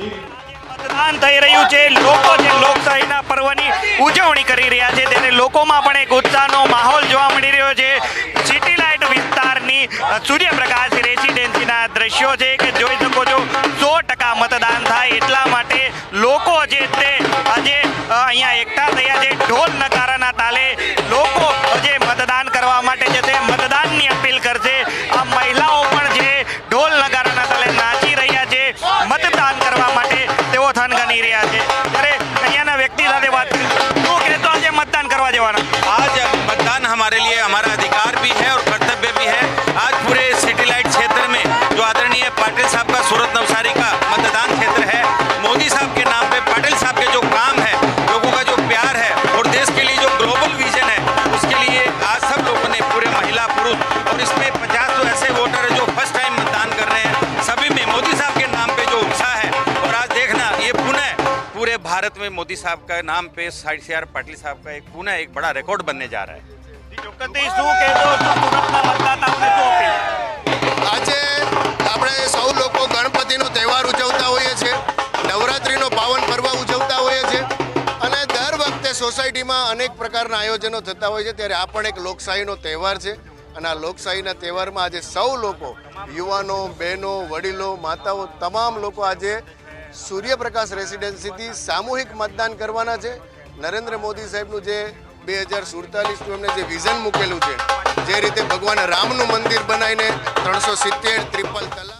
મતદાન થઈ રહ્યું છે. લોકો જે લોકશાહીના પર્વની ઉજવણી કરી રહ્યા છે, તેને લોકોમાં પણ એક ઉત્સાહનો માહોલ જોવા મળી રહ્યો છે. સિટી લાઇટ વિસ્તારની સૂર્યપ્રકાશ રેસિડેન્સીના દ્રશ્યો છે કે જોઈ શકો છો, સો ટકા મતદાન થાય એટલા માટે લોકો જે તે આજે અહીંયા એકઠા થયા છે. ઢોલ નકારાના તાલે લોકો જે મતદાન છે ત્યારે અહીંયાના વ્યક્તિ पूरे भारत में मोदी साहब का नाम पे साइड सी आर पाटिल साहब का एक पुनः एक बड़ा रिकॉर्ड बनने जा रहा है ચોક્કસથી શું કહેતો સુરતના મતદાતાઓને શું અપીલ આજે આપણે સૌ લોકો ગણપતિનો તહેવાર ઉજવતા હોઈએ છીએ નવરાત્રિનો પાવન પર્વ ઉજવતા હોઈએ છીએ અને દર વખતે સોસાયટીમાં અનેક પ્રકારના આયોજનો થતા હોય છે ત્યારે આ પણ એક લોકશાહીનો તહેવાર છે અને આ લોકશાહીના તહેવારમાં આજે સૌ લોકો યુવાનો બહેનો વડીલો માતાઓ તમામ લોકો આજે સૂર્યપ્રકાશ રેસિડેન્સીથી સામૂહિક મતદાન કરવાના છે. નરેન્દ્ર મોદી સાહેબનું જે બે હજાર સુડતાલીસનું એમને જે વિઝન મૂકેલું છે, જે રીતે ભગવાન રામનું મંદિર બનાવીને ત્રણસો સિત્તેર ત્રિપલ તલાક